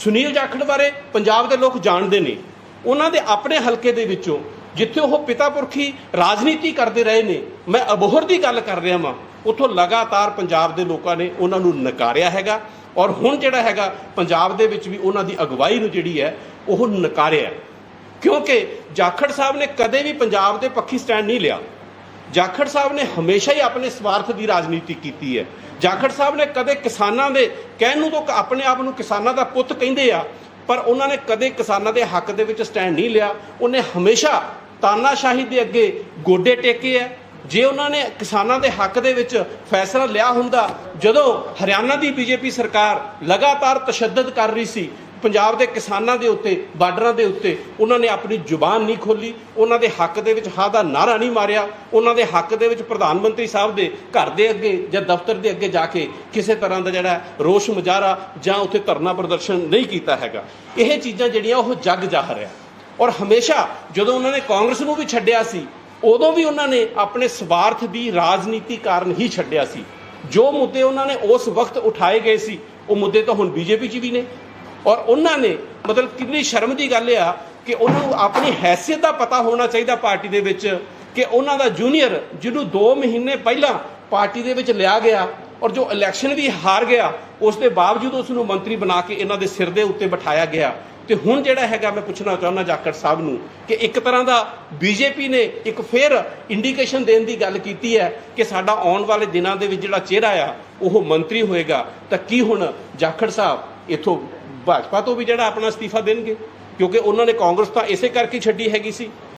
ਸੁਨੀਲ ਜਾਖੜ ਬਾਰੇ ਪੰਜਾਬ ਦੇ ਲੋਕ ਜਾਣਦੇ ਨੇ। ਉਹਨਾਂ ਦੇ ਆਪਣੇ ਹਲਕੇ ਦੇ ਵਿੱਚੋਂ ਜਿੱਥੇ ਉਹ ਪਿਤਾ ਪੁਰਖੀ ਰਾਜਨੀਤੀ ਕਰਦੇ ਰਹੇ ਨੇ, ਮੈਂ ਅਬੋਹਰ ਦੀ ਗੱਲ ਕਰ ਰਿਹਾ ਵਾਂ। ਉੱਥੋਂ ਲਗਾਤਾਰ ਪੰਜਾਬ ਦੇ ਲੋਕਾਂ ਨੇ ਉਹਨਾਂ ਨੂੰ ਨਕਾਰਿਆ ਹੈਗਾ ਔਰ ਹੁਣ ਜਿਹੜਾ ਹੈਗਾ ਪੰਜਾਬ ਦੇ ਵਿੱਚ ਵੀ ਉਹਨਾਂ ਦੀ ਅਗਵਾਈ ਨੂੰ ਜਿਹੜੀ ਹੈ, ਉਹ ਨਕਾਰਿਆ ਕਿਉਂਕਿ ਜਾਖੜ ਸਾਹਿਬ ਨੇ ਕਦੇ ਵੀ ਪੰਜਾਬ ਦੇ ਪੱਖੀ ਸਟੈਂਡ ਨਹੀਂ ਲਿਆ। ਜਾਖੜ ਸਾਹਿਬ ਨੇ ਹਮੇਸ਼ਾ ਹੀ ਆਪਣੇ ਸਵਾਰਥ ਦੀ ਰਾਜਨੀਤੀ ਕੀਤੀ ਹੈ। ਜਾਖੜ ਸਾਹਿਬ ਨੇ ਕਦੇ ਕਿਸਾਨਾਂ ਦੇ ਕਹਿਣ ਨੂੰ ਤਾਂ ਆਪਣੇ ਆਪ ਨੂੰ ਕਿਸਾਨਾਂ ਦਾ ਪੁੱਤ ਕਹਿੰਦੇ ਆ, ਪਰ ਉਹਨਾਂ ਨੇ ਕਦੇ ਕਿਸਾਨਾਂ ਦੇ ਹੱਕ ਦੇ ਵਿੱਚ ਸਟੈਂਡ ਨਹੀਂ ਲਿਆ। ਉਹਨੇ ਹਮੇਸ਼ਾ ਤਾਨਾਸ਼ਾਹੀ ਦੇ ਅੱਗੇ ਗੋਡੇ ਟੇਕੇ ਆ ਜੇ ਉਹਨਾਂ ਨੇ ਕਿਸਾਨਾਂ ਦੇ ਹੱਕ ਦੇ ਵਿੱਚ ਫੈਸਲਾ ਲਿਆ ਹੁੰਦਾ, ਜਦੋਂ ਹਰਿਆਣਾ ਦੀ ਬੀਜੇਪੀ ਸਰਕਾਰ ਲਗਾਤਾਰ ਤਸ਼ੱਦਦ ਕਰ ਰਹੀ ਸੀ, ਪੰਜਾਬ ਦੇ ਕਿਸਾਨਾਂ ਦੇ ਉੱਤੇ, ਬਾਰਡਰਾਂ ਦੇ ਉੱਤੇ, ਉਹਨਾਂ ਨੇ ਆਪਣੀ ਜ਼ੁਬਾਨ ਨਹੀਂ ਖੋਲੀ ਉਹਨਾਂ ਦੇ ਹੱਕ ਦੇ ਵਿੱਚ ਹਾਂ ਦਾ ਨਾਰਾ ਨਹੀਂ ਮਾਰਿਆ, ਉਹਨਾਂ ਦੇ ਹੱਕ ਦੇ ਵਿੱਚ ਪ੍ਰਧਾਨ ਮੰਤਰੀ ਸਾਹਿਬ ਦੇ ਘਰ ਦੇ ਅੱਗੇ ਜਾਂ ਦਫ਼ਤਰ ਦੇ ਅੱਗੇ ਜਾ ਕੇ ਕਿਸੇ ਤਰ੍ਹਾਂ ਦਾ ਜਿਹੜਾ ਰੋਸ਼ ਮੁਜ਼ਾਹਰਾ ਜਾਂ ਉੱਥੇ ਧਰਨਾ ਪ੍ਰਦਰਸ਼ਨ ਨਹੀਂ ਕੀਤਾ ਹੈਗਾ। ਇਹ ਚੀਜ਼ਾਂ ਜਿਹੜੀਆਂ ਉਹ ਜੱਗ ਜਾਹਰ ਆ ਔਰ ਹਮੇਸ਼ਾ ਜਦੋਂ ਉਹਨਾਂ ਨੇ ਕਾਂਗਰਸ ਨੂੰ ਵੀ ਛੱਡਿਆ ਸੀ ਉਦੋਂ ਵੀ ਉਹਨਾਂ ਨੇ ਆਪਣੇ ਸਵਾਰਥ ਦੀ ਰਾਜਨੀਤੀ ਕਾਰਨ ਹੀ ਛੱਡਿਆ ਸੀ। ਜੋ ਮੁੱਦੇ ਉਹਨਾਂ ਨੇ ਉਸ ਵਕਤ ਉਠਾਏ ਗਏ ਸੀ, ਉਹ ਮੁੱਦੇ ਤਾਂ ਹੁਣ ਬੀਜੇਪੀ 'ਚ ਵੀ ਨੇ। ਔਰ ਉਹਨਾਂ ਨੇ ਮਤਲਬ ਕਿੰਨੀ ਸ਼ਰਮ ਦੀ ਗੱਲ ਆ ਕਿ ਉਹਨਾਂ ਨੂੰ ਆਪਣੀ ਹੈਸੀਅਤ ਦਾ ਪਤਾ ਹੋਣਾ ਚਾਹੀਦਾ ਪਾਰਟੀ ਦੇ ਵਿੱਚ ਕਿ ਉਹਨਾਂ ਦਾ ਜੂਨੀਅਰ ਜਿਹਨੂੰ 2 ਮਹੀਨੇ ਪਹਿਲਾਂ ਪਾਰਟੀ ਦੇ ਵਿੱਚ ਲਿਆ ਗਿਆ ਔਰ ਜੋ ਇਲੈਕਸ਼ਨ ਵੀ ਹਾਰ ਗਿਆ, ਉਸ ਦੇ ਬਾਵਜੂਦ ਉਸ ਨੂੰ ਮੰਤਰੀ ਬਣਾ ਕੇ ਇਹਨਾਂ ਦੇ ਸਿਰ ਦੇ ਉੱਤੇ ਬਿਠਾਇਆ ਗਿਆ। ਤੇ ਹੁਣ ਜਿਹੜਾ ਹੈਗਾ, ਮੈਂ ਪੁੱਛਣਾ ਚਾਹੁੰਦਾ ਜਾਖੜ ਸਾਹਿਬ ਨੂੰ ਕਿ ਇੱਕ ਤਰ੍ਹਾਂ ਦਾ ਬੀਜੇਪੀ ਨੇ ਇੱਕ ਫੇਰ ਇੰਡੀਕੇਸ਼ਨ ਦੇਣ ਦੀ ਗੱਲ ਕੀਤੀ ਹੈ ਕਿ ਸਾਡਾ ਆਉਣ ਵਾਲੇ ਦਿਨਾਂ ਦੇ ਵਿੱਚ ਜਿਹੜਾ ਚਿਹਰਾ ਆ, ਉਹ ਮੰਤਰੀ ਹੋਏਗਾ। ਤਾਂ ਕੀ ਹੁਣ ਜਾਖੜ ਸਾਹਿਬ ਇਥੋਂ ਭਾਜਪਾ ਤੋਂ ਵੀ ਜਿਹੜਾ ਆਪਣਾ ਅਸਤੀਫਾ ਦੇਣਗੇ? ਕਿਉਂਕਿ ਉਹਨਾਂ ਨੇ ਕਾਂਗਰਸ ਤਾਂ ਇਸੇ ਕਰਕੇ ਛੱਡੀ ਹੈਗੀ ਸੀ।